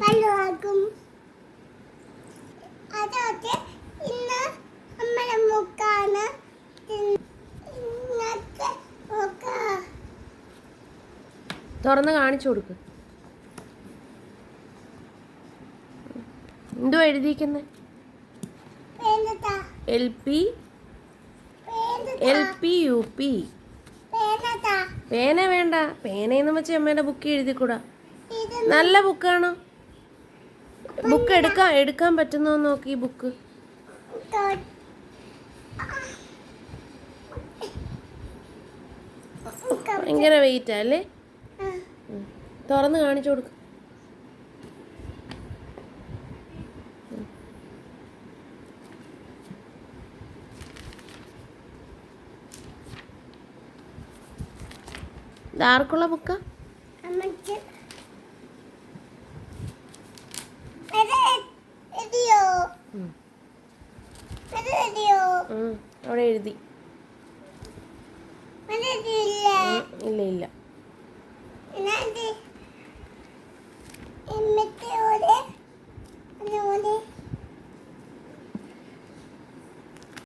പല്ലുവാക്കും. അതൊക്കെ ഇന്ന് നമ്മുടെ മുക്കാണ് ഇന്നത്തെ മുക്ക തുറന്ന് കാണിച്ചു കൊടുക്ക്. എന്തോ എഴുതിയിരിക്കുന്നത് L P? L P U P? പേന വേണ്ട. പേനയെന്ന് വെച്ച് അമ്മയുടെ ബുക്ക് എഴുതിക്കൂടാ. നല്ല ബുക്കാണോ. ബുക്ക് എടുക്കാൻ എടുക്കാൻ പറ്റുന്നോ നോക്കി ബുക്ക്. ഭയങ്കര വെയിറ്റാ അല്ലേ. തുറന്ന് കാണിച്ചു കൊടുക്ക. ഇതാർക്കുള്ള ബുക്കാ? അവിടെ എഴുതി. ഇല്ല ഇല്ല.